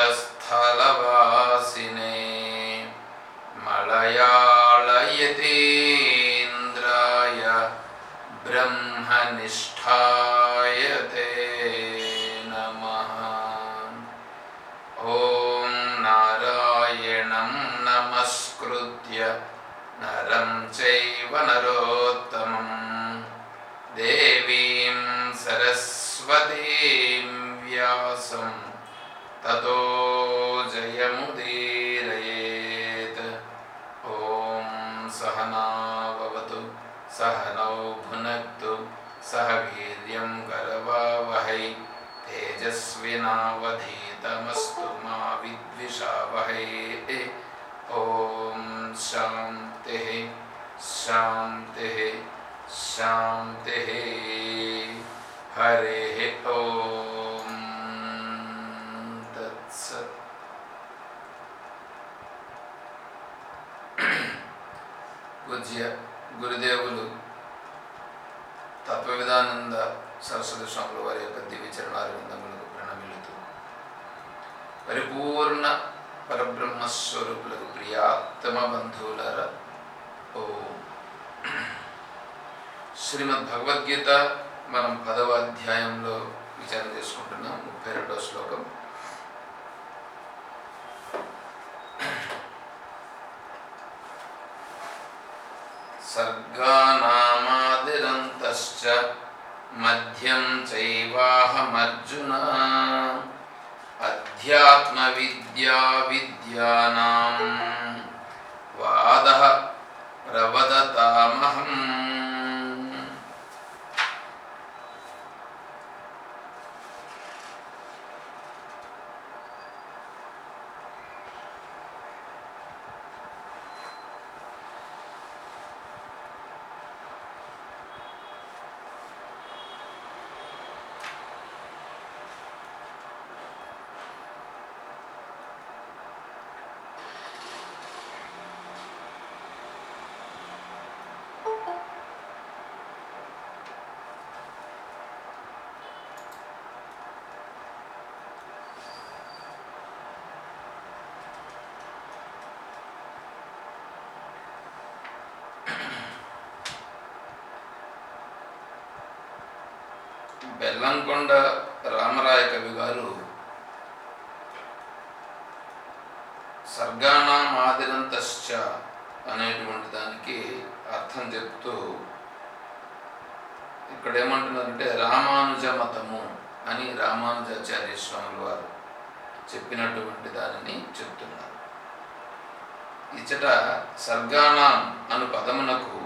विविक्तस्थलवासिने शान्तिः शान्तिः शान्तिः हरिः ॐ तत्सत् పూజ్య గురుదేవులు తత్వవిధానంద సరస్వతి స్వాముల వారి యొక్క దివ్య చరణారవిందములకు ప్రణమిలుతూ పరిపూర్ణ పరబ్రహ్మస్వరూపులకు ప్రియాత్తమ బంధువులారా ఓ శ్రీమద్ భగవద్గీత మనం పదవ అధ్యాయంలో విచారణ చేసుకుంటున్నాం ముప్పై రెండో శ్లోకం. సర్గానామాదిరంతశ్చ మధ్యం చైవాహమర్జునా. अध्यात्मविद्याविद्यानां वादः प्रवदतामहम् బెల్లంకొండ రామరాయ కవి గారు సర్గాణం మాదిరంతశ్చ అనేటువంటి దానికి అర్థం చెప్తూ ఇక్కడ ఏమంటున్నారంటే రామానుజ మతము అని రామానుజాచార్య స్వాముల వారు చెప్పినటువంటి దానిని చెప్తున్నారు. ఇచ్చట సర్గాణం అను పదమునకు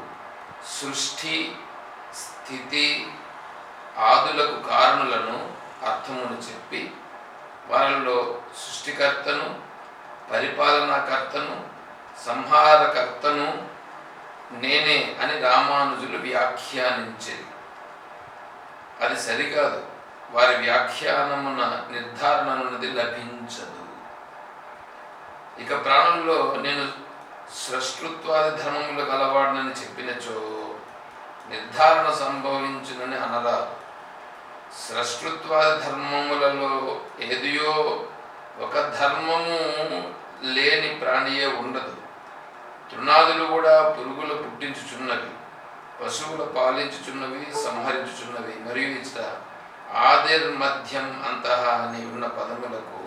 సృష్టి స్థితి ఆదులకు కారణులను అర్థమును చెప్పి వారిలో సృష్టికర్తను పరిపాలనాకర్తను సంహారకర్తను నేనే అని రామానుజులు వ్యాఖ్యానించేది. అది సరికాదు. వారి వ్యాఖ్యానమున నిర్ధారణ అన్నది లభించదు. ఇక ప్రాణంలో నేను సృష్టృత్వాది ధర్మములు గలవాడినని చెప్పినచో నిర్ధారణ సంభవించునని అనరాదు. సృష్టిత్వ ధర్మములలో ఏదియో ఒక ధర్మము లేని ప్రాణియే ఉండదు. తృణాదులు కూడా పురుగులు పుట్టించుచున్నవి పశువులు పాలించుచున్నవి సంహరించుచున్నవి మరియు ఇచ్చట ఆదిర్మధ్యం అంతః అని ఉన్న పదములకు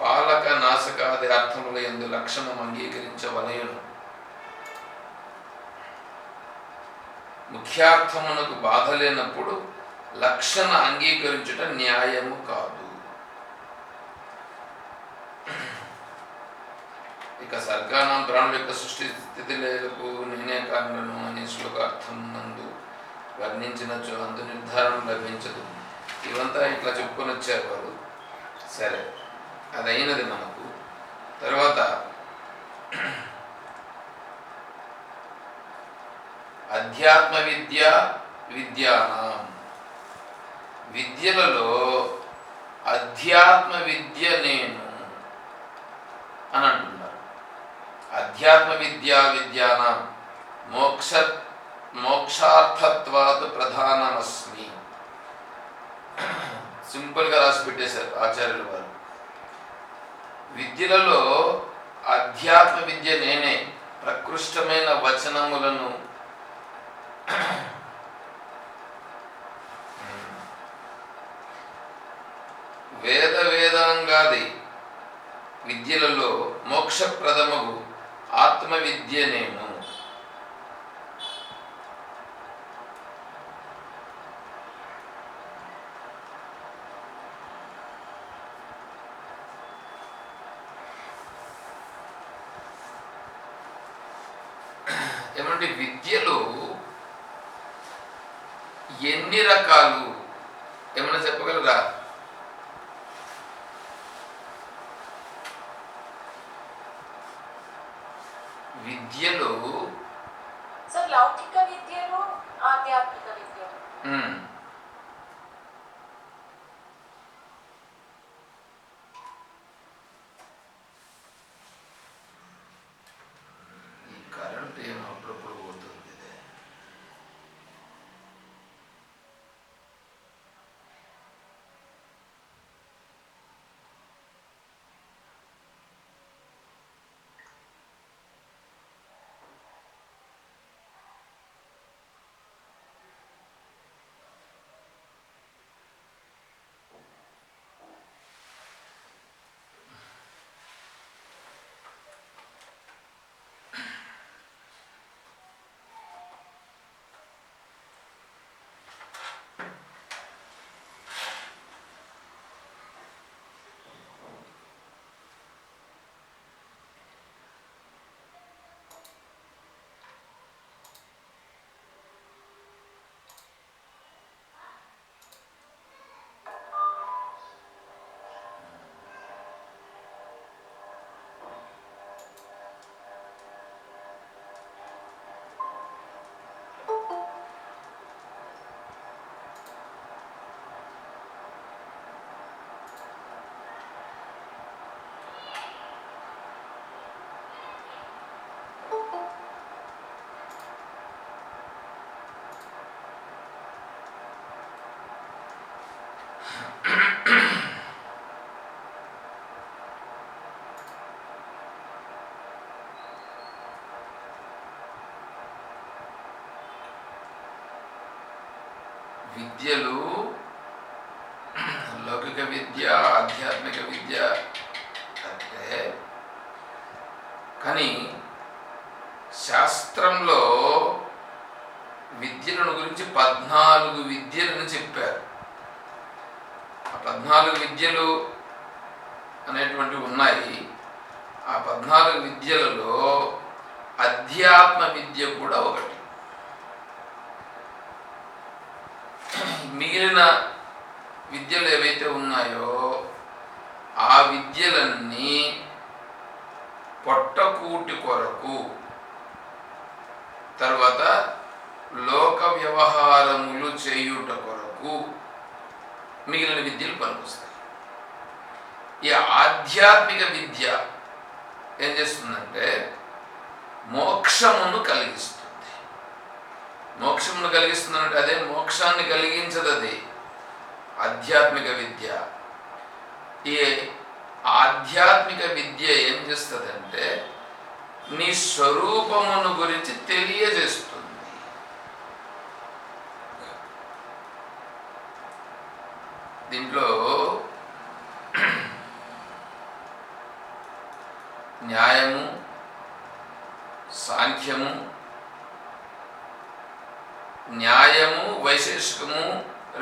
పాలక నాశకాది అర్థముల ఎందు లక్షణం అంగీకరించవలయను ముఖ్యార్థమునకు బాధ లేనప్పుడు లక్షణ అంగీకరించుట న్యాయము కాదు. ఇక సర్గానం ప్రాణుల యొక్క సృష్టి స్థితి లేలకు నేనే కారణను అనే శ్లోకార్థం నందు వర్ణించిన అందు నిర్ధారణ లభించదు. ఇవంతా ఇట్లా చెప్పుకొని వచ్చారు వారు. సరే అది అయినది మనకు. తర్వాత అధ్యాత్మ విద్య విద్యానం. విద్యలలో అధ్యాత్మ విద్య నేను అని అంటున్నారు. అధ్యాత్మ విద్యా విద్యానం మోక్ష మోక్షార్థత్వాత్ ప్రధానమస్మి. సింపుల్గా రాసి పెట్టేశారు ఆచార్యులు వారు. విద్యలలో అధ్యాత్మ విద్య నేనే ప్రకృష్టమైన వచనములను వేద వేదాంగాది విద్యలలో మోక్షప్రదమగు ఆత్మ నేను ఏమంటే విద్యలో ఎన్ని రకాలు? ఏమైనా చెప్పగలరా? విద్యలు సార్ లౌకిక విద్యలు ఆధ్యాత్మిక విద్యలు మ్, ఈ కరెంట్ ఏమో అప్పుడప్పుడు పోతుంది ఇదే. విద్యలు లౌకిక విద్య ఆధ్యాత్మిక విద్య అంటే కానీ శాస్త్రంలో విద్యలను గురించి పద్నాలుగు విద్యలను చెప్పారు. ఆ పద్నాలుగు విద్యలు అనేటువంటివి ఉన్నాయి. ఆ పద్నాలుగు విద్యలలో అధ్యాత్మ విద్య కూడా ఒకటి. మిగిలిన విద్యలు ఏవైతే ఉన్నాయో ఆ విద్యలన్నీ పొట్టకూటి కొరకు తర్వాత లోక వ్యవహారములు చేయుట కొరకు మిగిలిన విద్యలు పనికొస్తాయి. ఈ ఆధ్యాత్మిక విద్య ఏం చేస్తుందంటే మోక్షమును కలిగిస్తుంది. మోక్షమును కలిగిస్తుందంటే అదే మోక్షాన్ని కలిగించదు అది ఆధ్యాత్మిక విద్య. ఈ ఆధ్యాత్మిక విద్య ఏం చేస్తుందంటే నీ స్వరూపమును గురించి తెలియజేస్తుంది. దీంట్లో న్యాయము సాంఖ్యము న్యాయము మస్తిష్కము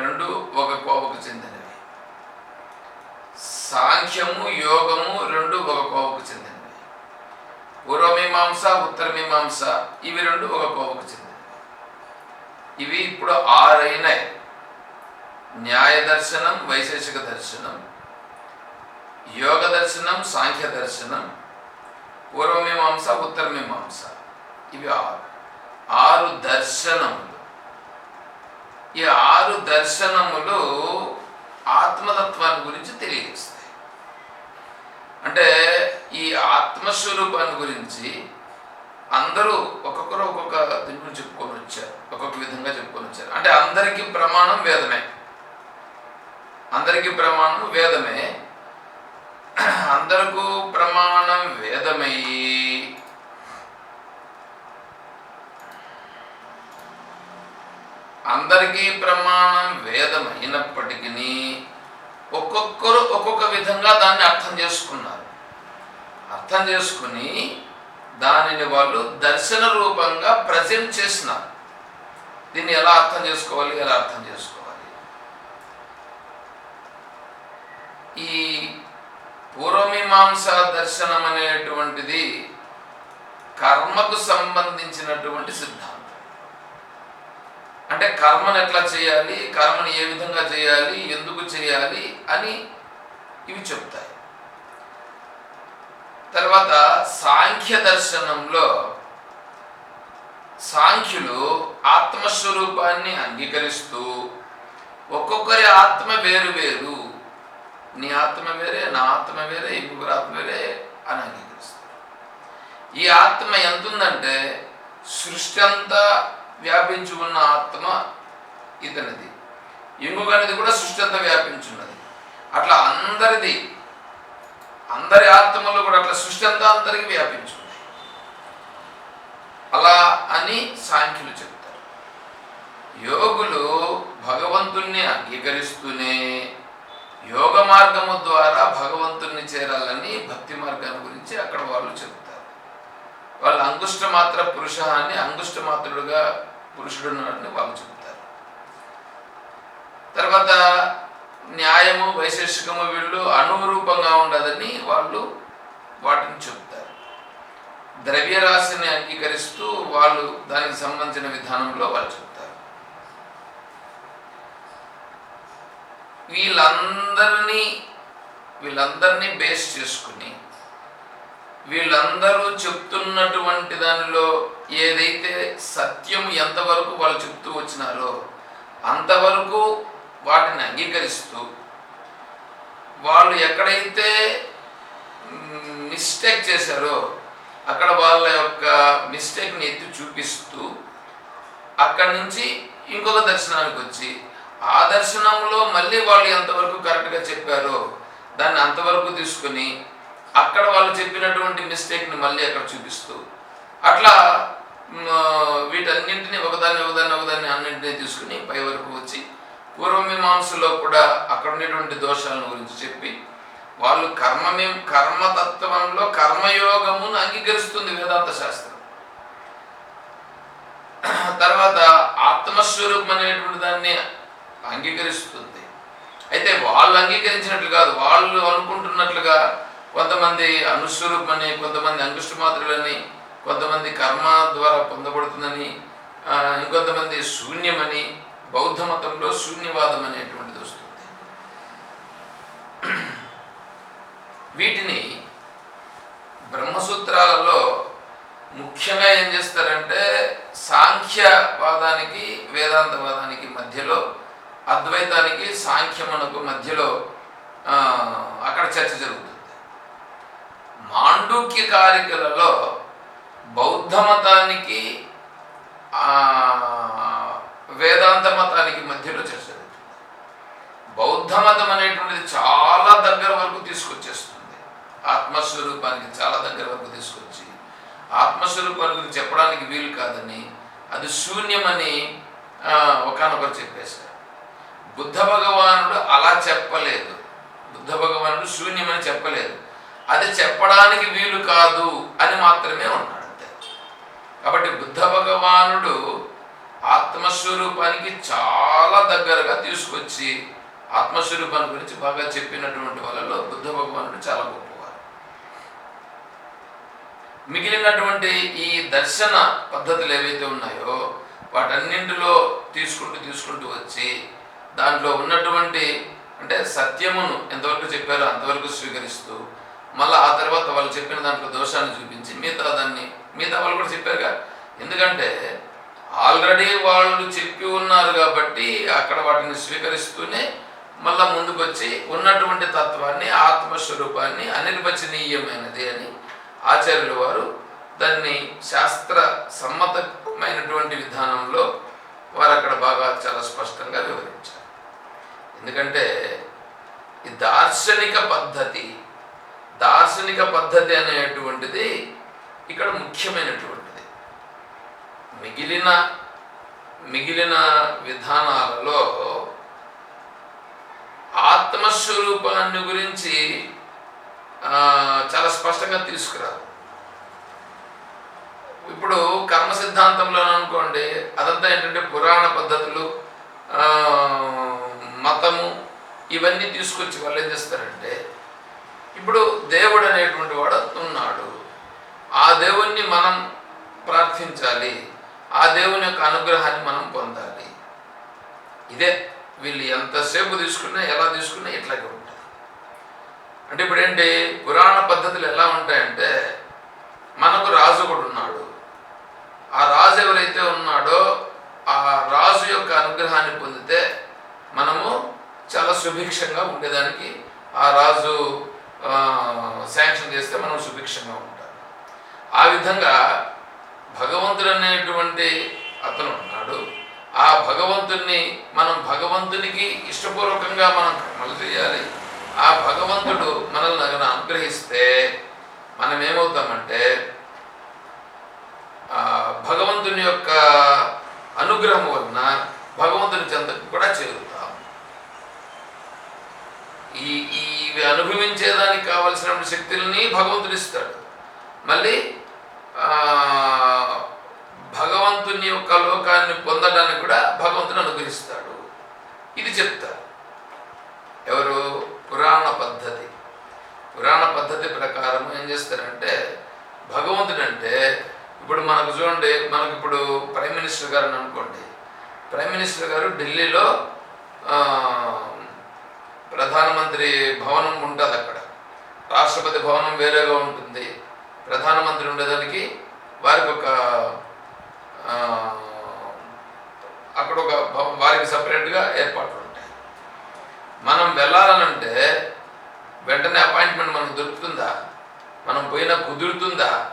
రెండు ఒక కోవకు చెందినవి సాంఖ్యము యోగము రెండు ఒక కోవకు చెందినవి పూర్వమీమాంస ఉత్తరమీమాంస ఇవి రెండు ఒక కోవకు చెందినవి. ఇవి ఇప్పుడు ఆరైనాయి. న్యాయ దర్శనం వైశేషిక దర్శనం యోగ దర్శనం సాంఖ్య దర్శనం పూర్వమీమాంస ఉత్తరమీమాంస. ఇవి ఆరు. ఆరు దర్శనములు. ఈ ఆరు దర్శనములు ఆత్మతత్వాన్ని గురించి తెలియజేస్తాయి. అంటే ఈ ఆత్మస్వరూపాన్ని గురించి అందరూ ఒక్కొక్కరు ఒక్కొక్క దీని గురించి చెప్పుకొని వచ్చారు ఒక్కొక్క విధంగా చెప్పుకొని వచ్చారు. అంటే అందరికీ ప్రమాణం వేదమే. అందరికీ ప్రమాణం వేదమే. అందరికూ ప్రమాణం వేదమై. అందరికీ ప్రమాణం వేదమైనప్పటికీ ఒక్కొక్కరు ఒక్కొక్క విధంగా దాన్ని అర్థం చేసుకున్నారు. అర్థం చేసుకుని దానిని వాళ్ళు దర్శన రూపంగా ప్రజెంట్ చేసినారు. దీన్ని ఎలా అర్థం చేసుకోవాలి ఎలా అర్థం చేసుకోవాలి? ఈ పూర్వమీమాంస దర్శనం అనేటువంటిది కర్మకు సంబంధించినటువంటి సిద్ధాంతం అంటే కర్మను ఎట్లా చేయాలి? కర్మను ఏ విధంగా చేయాలి? ఎందుకు చేయాలి? అని ఇవి చెప్తాయి. తర్వాత సాంఖ్య దర్శనంలో సాంఖ్యులు ఆత్మస్వరూపాన్ని అంగీకరిస్తూ ఒక్కొక్కరి ఆత్మ వేరు వేరు. నీ ఆత్మ వేరే నా ఆత్మ వేరే ఇంకొకరి ఆత్మ వేరే అని అంగీకరిస్తారు. ఈ ఆత్మ ఎంత ఉందంటే సృష్టి అంతా వ్యాపించి ఉన్న ఆత్మ ఇతనిది. ఇంకొకరిది కూడా సృష్టి అంతా వ్యాపించున్నది. అట్లా అందరిది అందరి ఆత్మలు కూడా అట్లా సృష్టి అంతా అందరికి వ్యాపించుంది అలా అని సాంఖ్యులు చెప్తారు. యోగులు భగవంతుణ్ణి అంగీకరిస్తూనే యోగ మార్గము ద్వారా భగవంతుణ్ణి చేరాలని భక్తి మార్గాన్ని గురించి అక్కడ వాళ్ళు చెప్తారు. వాళ్ళు అంగుష్ట మాత్ర పురుష అని అంగుష్ట మాత్రుడుగా పురుషుడు ఉన్నాడని వాళ్ళు చెబుతారు తర్వాత న్యాయము వైశేషికము వీళ్ళు అనురూపంగా ఉండదని వాళ్ళు వాటిని చెబుతారు ద్రవ్యరాశిని అంగీకరిస్తూ వాళ్ళు దానికి సంబంధించిన విధానంలో వాళ్ళు చెబుతారు వీళ్ళందరినీ వీళ్ళందరినీ బేస్ చేసుకుని వీళ్ళందరూ చెప్తున్నటువంటి దానిలో ఏదైతే సత్యం ఎంతవరకు వాళ్ళు చెప్తూ వచ్చినారో అంతవరకు వాటిని అంగీకరిస్తూ వాళ్ళు ఎక్కడైతే మిస్టేక్ చేశారో అక్కడ వాళ్ళ యొక్క మిస్టేక్ని ఎత్తి చూపిస్తూ అక్కడి నుంచి ఇంకొక దర్శనానికి వచ్చి ఆ దర్శనంలో మళ్ళీ వాళ్ళు ఎంతవరకు కరెక్ట్గా చెప్పారో దాన్ని అంతవరకు తీసుకొని అక్కడ వాళ్ళు చెప్పినటువంటి మిస్టేక్ని మళ్ళీ అక్కడ చూపిస్తూ అట్లా వీటన్నింటినీ ఒకదాన్ని ఒకదాన్ని ఒకదాన్ని అన్నింటినీ తీసుకుని పై వరకు వచ్చి పూర్వమీమాంసలో కూడా అక్కడ ఉండేటువంటి దోషాలను గురించి చెప్పి వాళ్ళు కర్మమే కర్మతత్వంలో కర్మయోగమును అంగీకరిస్తుంది వేదాంత శాస్త్రం. తర్వాత ఆత్మస్వరూపం అనేటువంటి దాన్ని అంగీకరిస్తుంది. అయితే వాళ్ళు అంగీకరించినట్లు కాదు వాళ్ళు అనుకుంటున్నట్లుగా కొంతమంది అనుస్వరూపమని కొంతమంది అంకుష్టమాత్రులని కొంతమంది కర్మ ద్వారా పొందబడుతుందని ఇంకొంతమంది శూన్యమని బౌద్ధ మతంలో శూన్యవాదం అనేటువంటిది వస్తుంది. వీటిని బ్రహ్మసూత్రాలలో ముఖ్యంగా ఏం చేస్తారంటే సాంఖ్యవాదానికి వేదాంతవాదానికి మధ్యలో అద్వైతానికి సాంఖ్యమునకు మధ్యలో అక్కడ చర్చ జరుగుతుంది. మాండూక్య కారికలలో బౌద్ధ మతానికి వేదాంత మతానికి మధ్యలో చర్చ బౌద్ధ మతం అనేటువంటిది చాలా దగ్గర వరకు తీసుకొచ్చేస్తుంది. ఆత్మస్వరూపానికి చాలా దగ్గర వరకు తీసుకొచ్చి ఆత్మస్వరూపాన్ని గురించి చెప్పడానికి వీలు కాదని అది శూన్యమని ఒకనొకరు చెప్పేశారు. బుద్ధ భగవానుడు అలా చెప్పలేదు. బుద్ధ భగవానుడు శూన్యమని చెప్పలేదు. అది చెప్పడానికి వీలు కాదు అని మాత్రమే ఉన్నాడు కాబట్టి బుద్ధ భగవానుడు ఆత్మస్వరూపానికి చాలా దగ్గరగా తీసుకొచ్చి ఆత్మస్వరూపాన్ని గురించి బాగా చెప్పినటువంటి వాళ్ళలో బుద్ధ భగవానుడు చాలా గొప్పవారు మిగిలినటువంటి ఈ దర్శన పద్ధతులు ఏవైతే ఉన్నాయో వాటన్నింటిలో తీసుకుంటూ తీసుకుంటూ వచ్చి దాంట్లో ఉన్నటువంటి అంటే సత్యమును ఎంతవరకు చెప్పారో అంతవరకు స్వీకరిస్తూ మళ్ళీ ఆ తర్వాత వాళ్ళు చెప్పిన దాంట్లో దోషాన్ని చూపించి మిగతా దాన్ని మిగతా వాళ్ళు కూడా చెప్పారుగా. ఎందుకంటే ఆల్రెడీ వాళ్ళు చెప్పి ఉన్నారు కాబట్టి అక్కడ వాటిని స్వీకరిస్తూనే మళ్ళా ముందుకు వచ్చి ఉన్నటువంటి తత్వాన్ని ఆత్మస్వరూపాన్ని అనిర్వచనీయమైనది అని ఆచార్యుల వారు దాన్ని శాస్త్ర సమ్మతమైనటువంటి విధానంలో వారు అక్కడ బాగా చాలా స్పష్టంగా వివరించారు. ఎందుకంటే ఈ దార్శనిక పద్ధతి దార్శనిక పద్ధతి అనేటువంటిది ఇక్కడ ముఖ్యమైనటువంటిది. మిగిలిన మిగిలిన విధానాలలో ఆత్మస్వరూపాన్ని గురించి చాలా స్పష్టంగా తీసుకురాదు. ఇప్పుడు కర్మ సిద్ధాంతంలో అనుకోండి అదంతా ఏంటంటే పురాణ పద్ధతులు మతము ఇవన్నీ తీసుకొచ్చి వాళ్ళు ఏం చేస్తారంటే ఇప్పుడు దేవుడు అనేటువంటి వాడు ఉన్నాడు. ఆ దేవుణ్ణి మనం ప్రార్థించాలి. ఆ దేవుని యొక్క అనుగ్రహాన్ని మనం పొందాలి. ఇదే వీళ్ళు ఎంతసేపు తీసుకున్నా ఎలా తీసుకున్నా ఇట్లాగే ఉంటుంది. అంటే ఇప్పుడు ఏంటి? పురాణ పద్ధతులు ఎలా ఉంటాయంటే మనకు రాజు కూడా ఉన్నాడు. ఆ రాజు ఎవరైతే ఉన్నాడో ఆ రాజు యొక్క అనుగ్రహాన్ని పొందితే మనము చాలా సుభిక్షంగా ఉండేదానికి ఆ రాజు శాంక్షన్ చేస్తే మనం సుభిక్షంగా ఉంటాం. ఆ విధంగా భగవంతుడు అనేటువంటి అతను ఉన్నాడు. ఆ భగవంతుణ్ణి మనం భగవంతునికి ఇష్టపూర్వకంగా మనం కర్మలు చేయాలి. ఆ భగవంతుడు మనల్ని కనుక అనుగ్రహిస్తే మనం ఏమవుతామంటే భగవంతుని యొక్క అనుగ్రహం వలన భగవంతుని చెంతకు కూడా చేరుతాం. ఈ ఇవి అనుభవించేదానికి కావలసినటువంటి శక్తుల్ని భగవంతుడు ఇస్తాడు. మళ్ళీ భగవంతుని యొక్క లోకాన్ని పొందడానికి కూడా భగవంతుని అనుగ్రహిస్తాడు. ఇది చెప్తారు ఎవరు? పురాణ పద్ధతి. పురాణ పద్ధతి ప్రకారం ఏం చేస్తారంటే భగవంతుడు అంటే ఇప్పుడు మనకు చూడండి మనకి ఇప్పుడు ప్రైమ్ మినిస్టర్ గారు అనుకోండి. ప్రైమ్ మినిస్టర్ గారు ఢిల్లీలో ప్రధానమంత్రి భవనం ఉంటుంది అక్కడ. రాష్ట్రపతి భవనం వేరేగా ఉంటుంది. ప్రధానమంత్రి ఉండేదానికి వారికి ఒక అక్కడ ఒక వారికి సపరేట్గా ఏర్పాట్లు ఉంటాయి. మనం వెళ్ళాలనంటే వెంటనే అపాయింట్మెంట్ మనకు దొరుకుతుందా? మనం పోయినా కుదురుతుందా?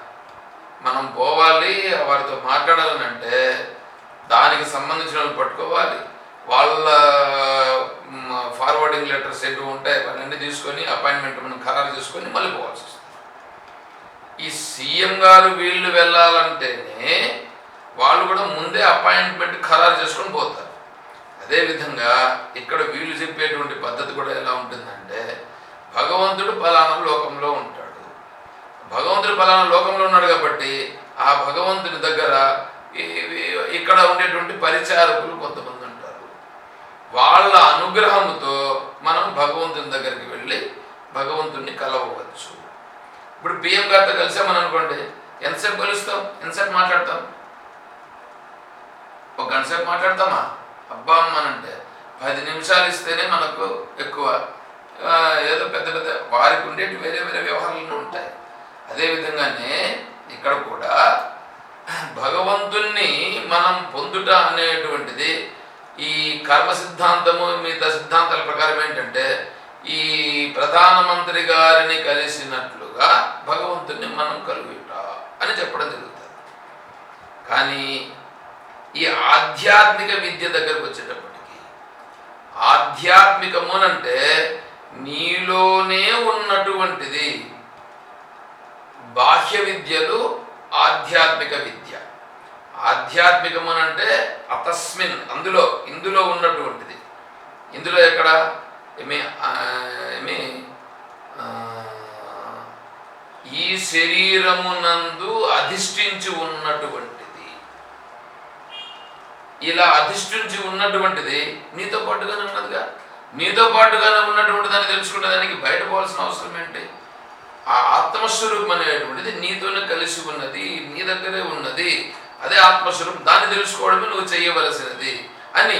మనం పోవాలి వారితో మాట్లాడాలని అంటే దానికి సంబంధించిన వాళ్ళు పట్టుకోవాలి. వాళ్ళ ఫార్వర్డింగ్ లెటర్స్ ఎటు ఉంటాయి అవన్నీ తీసుకొని అపాయింట్మెంట్ మనం ఖరారు చేసుకొని మళ్ళీ పోవాల్సి వస్తుంది. ఈ సీఎం గారు వీళ్ళు వెళ్ళాలంటేనే వాళ్ళు కూడా ముందే అపాయింట్మెంట్ ఖరారు చేసుకొని పోతారు. అదేవిధంగా ఇక్కడ వీళ్ళు చెప్పేటువంటి పద్ధతి కూడా ఎలా ఉంటుందంటే భగవంతుడు ఫలానా లోకంలో ఉంటాడు. భగవంతుడు ఫలానా లోకంలో ఉన్నాడు కాబట్టి ఆ భగవంతుని దగ్గర ఇక్కడ ఉండేటువంటి పరిచారకులు కొంతమంది వాళ్ళ అనుగ్రహంతో మనం భగవంతుని దగ్గరికి వెళ్ళి భగవంతుణ్ణి కలవవచ్చు. ఇప్పుడు పిఎం గారితో కలిసామని అనుకోండి ఎంతసేపు కలుస్తాం? ఎంతసేపు మాట్లాడతాం? ఒక గంట సేపు మాట్లాడతామా? అబ్బా అమ్మనంటే పది నిమిషాలు ఇస్తేనే మనకు ఎక్కువ ఏదో పెద్ద పెద్ద వారికి ఉండేటి వేరే వేరే వ్యవహారాలు ఉంటాయి. అదేవిధంగానే ఇక్కడ కూడా భగవంతుణ్ణి మనం పొందుట అనేటువంటిది ఈ కర్మ సిద్ధాంతము మిగతా సిద్ధాంతాల ప్రకారం ఏంటంటే ఈ ప్రధానమంత్రి గారిని కలిసినట్లుగా భగవంతుని మనం కలుగుట అని చెప్పడం జరుగుతుంది. కానీ ఈ ఆధ్యాత్మిక విద్య దగ్గరకు వచ్చేటప్పటికి ఆధ్యాత్మికమునంటే నీలోనే ఉన్నటువంటిది బాహ్య విద్యలు ఆధ్యాత్మిక విద్య. ఆధ్యాత్మికం అని అంటే అతస్మిన్ అందులో ఇందులో ఉన్నటువంటిది. ఇందులో ఎక్కడ? మీ ఆ, ఈ శరీరమునందు అధిష్ఠించి ఉన్నటువంటిది. ఇలా అధిష్ఠించి ఉన్నటువంటిది నీతో పాటుగానే ఉన్నదిగా? నీతో పాటుగానే ఉన్నటువంటి దాన్ని తెలుసుకునే దానికి బయట పోవాల్సిన అవసరం ఏంటి? ఆ ఆత్మస్వరూపం అనేటువంటిది నీతోనే కలిసి ఉన్నది నీ దగ్గరే ఉన్నది. అదే ఆత్మస్వరూపం. దాన్ని తెలుసుకోవడమే నువ్వు చేయవలసినది అని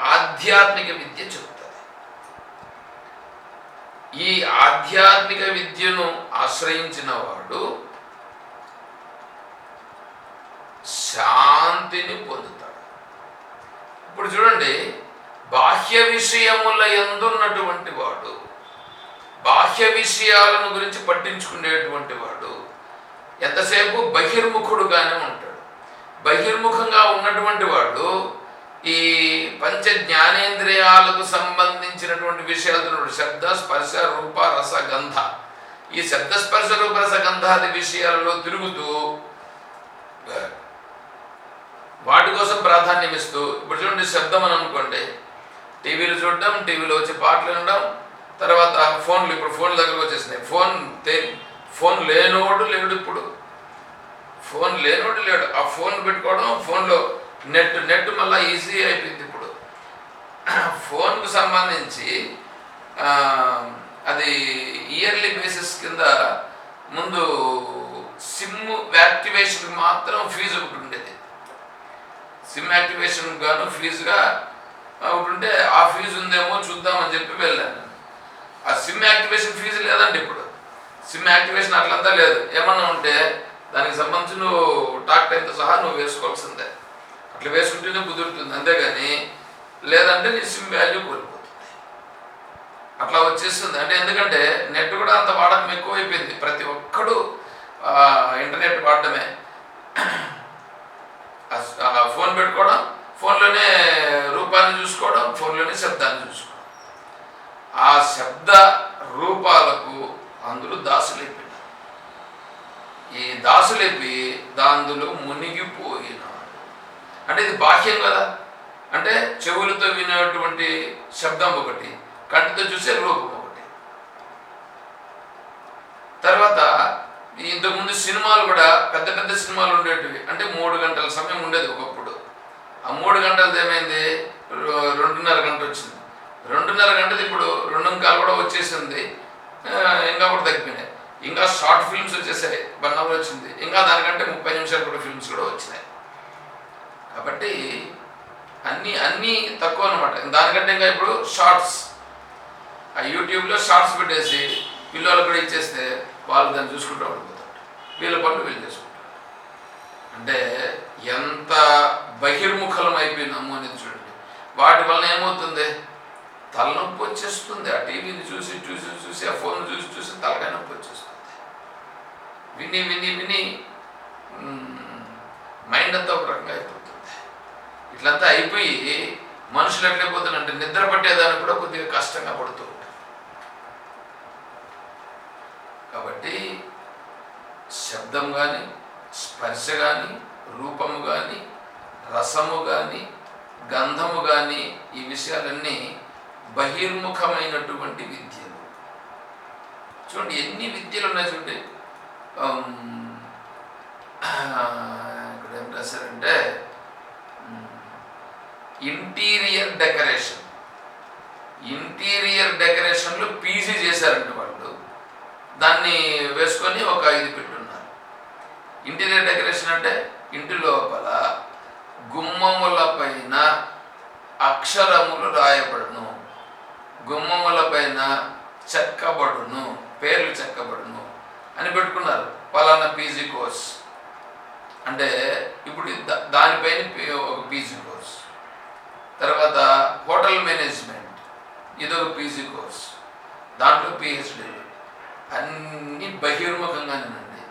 ఆధ్యాత్మిక విద్య చెబుతుంది ఈ ఆధ్యాత్మిక విద్యను ఆశ్రయించిన వాడు శాంతిని పొందుతాడు. ఇప్పుడు చూడండి బాహ్య విషయముల ఎందున్నటువంటి వాడు బాహ్య విషయాలను గురించి పట్టించుకునేటువంటి వాడు ఎంతసేపు బహిర్ముఖుడుగానే ఉంటాడు. బహిర్ముఖంగా ఉన్నటువంటి వాడు ఈ పంచ జ్ఞానేంద్రియాలకు సంబంధించినటువంటి విషయాలతో శబ్ద స్పర్శ రూప రస గంధ. ఈ శబ్ద స్పర్శ రూప రస గంధాది విషయాలలో తిరుగుతూ వాటి కోసం ప్రాధాన్యం ఇస్తూ ఇప్పుడు చూడండి శబ్దం అని అనుకోండి. టీవీలు చూడడం టీవీలో వచ్చి పాటలు వినడం తర్వాత ఫోన్లు ఇప్పుడు ఫోన్ల దగ్గరకు వచ్చేసినాయి. ఫోన్ తే ఫోన్ లేనోడు లేడు ఇప్పుడు. ఫోన్ లేనోడు లేడు. ఆ ఫోన్ పెట్టుకోవడం ఫోన్లో నెట్ నెట్ మళ్ళీ ఈజీ అయిపోయింది ఇప్పుడు. ఫోన్కు సంబంధించి అది ఇయర్లీ బేసిస్ కింద ముందు సిమ్ యాక్టివేషన్కి మాత్రం ఫీజు ఒకటి ఉండేది. సిమ్ యాక్టివేషన్ గాను ఫీజుగా ఒకటి ఉంటే ఆ ఫీజు ఉందేమో చూద్దామని చెప్పి వెళ్ళాను. ఆ సిమ్ యాక్టివేషన్ ఫీజు లేదండి ఇప్పుడు. సిమ్ యాక్టివేషన్ అట్లంతా లేదు. ఏమన్నా ఉంటే దానికి సంబంధించి నువ్వు టాక్ టైంతో సహా నువ్వు వేసుకోవాల్సిందే. అట్లా వేసుకుంటేనే కుదురుతుంది అంతేగాని లేదంటే నీ సిమ్ వాల్యూ కోల్పోతుంది. అట్లా వచ్చేస్తుంది అంటే ఎందుకంటే నెట్ కూడా అంత వాడకం ఎక్కువైపోయింది. ప్రతి ఒక్కడు ఇంటర్నెట్ వాడడమే. ఫోన్ పెట్టుకోవడం ఫోన్లోనే రూపాన్ని చూసుకోవడం ఫోన్లోనే శబ్దాన్ని చూసుకోవడం. ఆ శబ్ద రూపాలకు అందరూ దాసులైపోయినారు ఈ దాసులైపోయి దాందులో మునిగిపోయినారు. అంటే ఇది బాహ్యం కదా? అంటే చెవులతో వినేటువంటి శబ్దం ఒకటి కంటితో చూసే రూపం ఒకటి. తర్వాత ఇంతకుముందు సినిమాలు కూడా పెద్ద పెద్ద సినిమాలు ఉండేటివి. అంటే మూడు గంటల సమయం ఉండేది ఒకప్పుడు. ఆ మూడు గంటలది ఏమైంది? రెండున్నర గంట వచ్చింది. రెండున్నర గంటది ఇప్పుడు రెండు కాలు కూడా వచ్చేసింది. ఇంకా కూడా తగ్గిపోయినాయి. ఇంకా షార్ట్ ఫిల్మ్స్ వచ్చేసాయి. బన్నవర్ వచ్చింది. ఇంకా దానికంటే ముప్పై నిమిషాలు కూడా ఫిల్మ్స్ కూడా వచ్చినాయి. కాబట్టి అన్నీ అన్నీ తక్కువ అనమాట దానికంటే ఇంకా ఇప్పుడు షార్ట్స్. ఆ యూట్యూబ్లో షార్ట్స్ పెట్టేసి పిల్లలు కూడా ఇచ్చేస్తే వాళ్ళు దాన్ని చూసుకుంటూ ఉండిపోతారు. వీళ్ళ పనులు వీళ్ళు చేసుకుంటారు. అంటే ఎంత బహిర్ముఖలం అయిపోయినాము అనేది చూడండి. వాటి వలన ఏమవుతుంది? తలనొప్పి వచ్చేస్తుంది. ఆ టీవీని చూసి చూసి చూసి ఆ ఫోన్ చూసి చూసి తలకాయ నొప్పి వచ్చేస్తుంది. విని విని విని మైండ్ అంతా ఒక రకంగా అయిపోతుంది. ఇట్లంతా అయిపోయి మనుషులు ఎట్లయిపోతుందంటే నిద్ర పట్టేదానికి కూడా కొద్దిగా కష్టంగా పడుతూ ఉంటుంది కాబట్టి శబ్దం కానీ స్పర్శ కానీ రూపము కానీ రసము కానీ గంధము కానీ ఈ విషయాలన్నీ బహిర్ముఖమైనటువంటి విద్యలు. చూడండి ఎన్ని విద్యలు ఉన్నాయి చూడండి. Um, ఇక్కడ ఏం రాశారంటే ఇంటీరియర్ డెకరేషన్. ఇంటీరియర్ డెకరేషన్లో పీజీ చేశారంట వాళ్ళు. దాన్ని వేసుకొని ఒక ఇది పెట్టున్నారు. ఇంటీరియర్ డెకరేషన్ అంటే ఇంటి లోపల గుమ్మముల పైన అక్షరములు రాయబడును. గుమ్మముల పైన చెక్కబడును. పేర్లు చెక్కబడును. అని పెట్టుకున్నారు. పలానా పీజీ కోర్స్. అంటే ఇప్పుడు దా- దానిపైన పి- ఒక పీజీ కోర్స్. తర్వాత హోటల్ మేనేజ్మెంట్. ఇదొక పీజీ కోర్స్. దాంట్లో పిహెచ్డీలు అన్నీ బహిర్ముఖంగానేనండి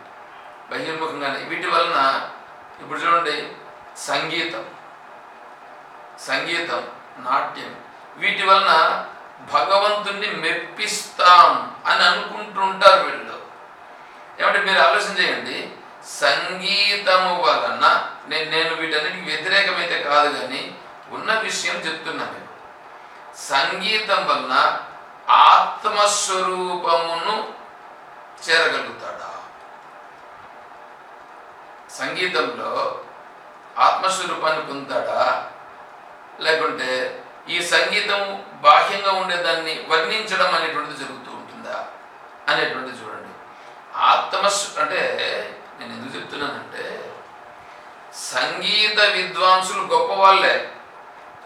బహిర్ముఖంగానే. వీటి వలన ఇప్పుడు చూడండి సంగీతం. సంగీతం నాట్యం. వీటి వలన భగవంతుణ్ణి మెప్పిస్తాం అని అనుకుంటుంటారు వీళ్ళు. ఏమంటే మీరు ఆలోచన చేయండి. సంగీతము వలన నేను నేను వీటన్నిటికి వ్యతిరేకమైతే కాదు కానీ ఉన్న విషయం చెప్తున్నా నేను. సంగీతం వలన ఆత్మస్వరూపమును చేరగలుగుతాడా? సంగీతంలో ఆత్మస్వరూపాన్ని పొందుతాడా? లేకుంటే ఈ సంగీతం బాహ్యంగా ఉండేదాన్ని వర్ణించడం అనేటువంటిది జరుగుతూ ఉంటుందా? అనేటువంటిది చూడండి. ఆత్మస్ అంటే నేను ఎందుకు చెప్తున్నానంటే సంగీత విద్వాంసులు గొప్ప వాళ్ళే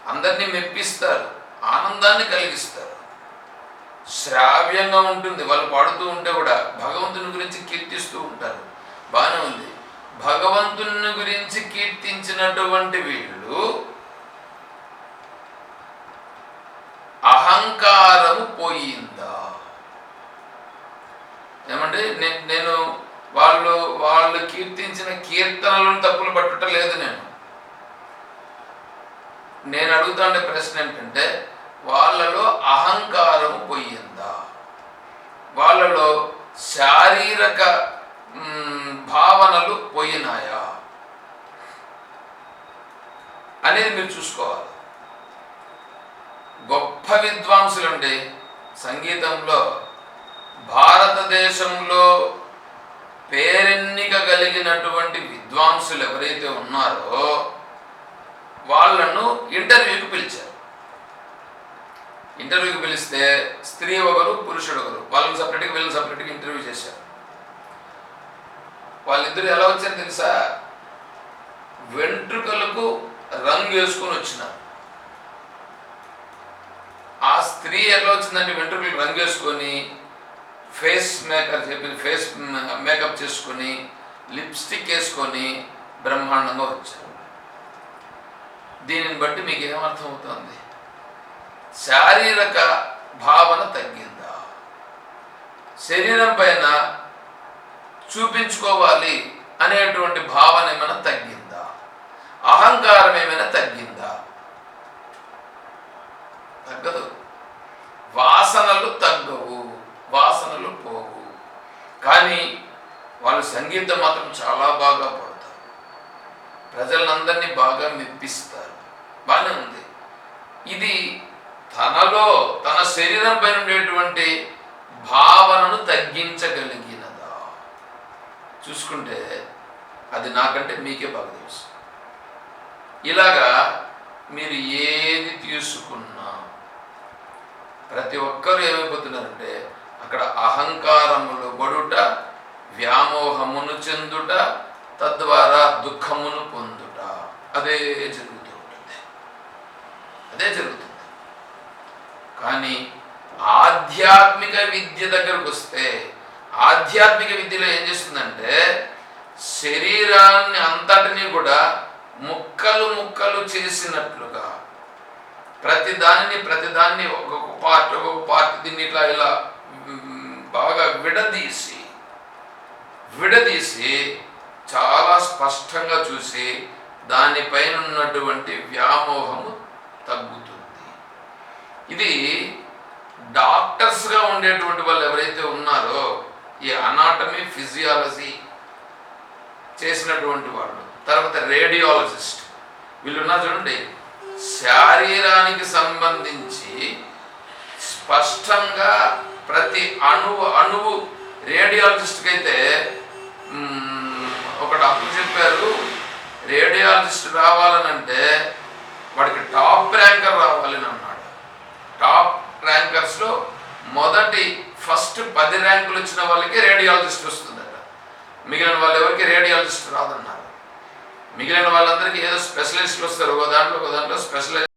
అందరినీ మెప్పిస్తారు ఆనందాన్ని కలిగిస్తారు. శ్రావ్యంగా ఉంటుంది వాళ్ళు పాడుతూ ఉంటే కూడా భగవంతుని గురించి కీర్తిస్తూ ఉంటారు. బాగానే ఉంది. భగవంతుని గురించి కీర్తించినటువంటి వీళ్ళు అహంకారము పోయిందా? ఏమంటే నేను వాళ్ళు వాళ్ళు కీర్తించిన కీర్తనలను తప్పులు పట్టుట లేదు నేను. నేను అడుగుతుండే ప్రశ్న ఏంటంటే వాళ్ళలో అహంకారం పోయిందా? వాళ్ళలో శారీరక భావనలు పోయినాయా? అనేది మీరు చూసుకోవాలి. గొప్ప విద్వాంసులండి సంగీతంలో భారతదేశంలో పేరెన్నిక కలిగినటువంటి విద్వాంసులు ఎవరైతే ఉన్నారో వాళ్ళను ఇంటర్వ్యూకి పిలిచారు. ఇంటర్వ్యూకి పిలిస్తే స్త్రీ ఒకరు పురుషుడు ఒకరు. వాళ్ళని సపరేట్గా వీళ్ళని సపరేట్గా ఇంటర్వ్యూ చేశారు. వాళ్ళిద్దరు ఎలా వచ్చారు తెలుసా? వెంట్రుకలకు రంగు వేసుకొని వచ్చినారు. ఆ స్త్రీ ఎలా వచ్చిందంటే వెంట్రుకలకు రంగు వేసుకొని ఫేస్ మేకప్ చెప్పి ఫేస్ మేకప్ చేసుకొని లిప్స్టిక్ వేసుకొని బ్రహ్మాండంగా వచ్చారు. దీనిని బట్టి మీకు ఏమర్థం అవుతుంది శారీరక భావన తగ్గిందా? శరీరం పైన చూపించుకోవాలి అనేటువంటి భావన ఏమైనా తగ్గిందా? అహంకారం ఏమైనా తగ్గిందా? తగ్గదు. వాసనలు తగ్గవు. వాసనలు పోవు. కానీ వాళ్ళు సంగీతం మాత్రం చాలా బాగా పాడతారు. ప్రజలందరినీ బాగా మెప్పిస్తారు. బాగానే ఉంది. ఇది తనలో తన శరీరం పైన ఉండేటువంటి భావనను తగ్గించగలిగినదా? చూసుకుంటే అది నాకంటే మీకే బాగా తెలుసు. ఇలాగా మీరు ఏది తీసుకున్నా ప్రతి ఒక్కరూ ఏమైపోతున్నారంటే అక్కడ అహంకారములు గొడుట వ్యామోహమును చెందుట తద్వారా దుఃఖమును పొందుట. అదే జరుగుతూ ఉంటుంది. అదే జరుగుతుంది. కానీ ఆధ్యాత్మిక విద్య దగ్గరకు వస్తే ఆధ్యాత్మిక విద్యలో ఏం చేస్తుందంటే శరీరాన్ని అంతటినీ కూడా ముక్కలు ముక్కలు చేసినట్లుగా ప్రతి దానిని ప్రతి దాన్ని ఒక్కొక్క పార్ట్ ఒక్కొక్క పార్ట్ దీన్ని ఇట్లా ఇలా విడదీసి విడదీసి చాలా స్పష్టంగా చూసి దానిపైన ఉన్నటువంటి వ్యామోహము తగ్గుతుంది. ఇది డాక్టర్స్గా ఉండేటువంటి వాళ్ళు ఎవరైతే ఉన్నారో ఈ అనాటమీ ఫిజియాలజీ చేసినటువంటి వాళ్ళు తర్వాత రేడియాలజిస్ట్ వీళ్ళు చూడండి శారీరానికి సంబంధించి స్పష్టంగా ప్రతి అణువు అణువు రేడియాలజిస్ట్కి అయితే ఒక డాక్టర్ చెప్పారు రేడియాలజిస్ట్ రావాలనంటే వాడికి టాప్ ర్యాంకర్ రావాలని అన్నాడు. టాప్ ర్యాంకర్స్లో మొదటి ఫస్ట్ పది ర్యాంకులు వచ్చిన వాళ్ళకి రేడియాలజిస్ట్ వస్తుందట. మిగిలిన వాళ్ళు ఎవరికి రేడియాలజిస్ట్ రాదన్నారు. మిగిలిన వాళ్ళందరికీ ఏదో స్పెషలిస్టులు వస్తారు. ఒక దాంట్లో ఒక దాంట్లో స్పెషలైజ్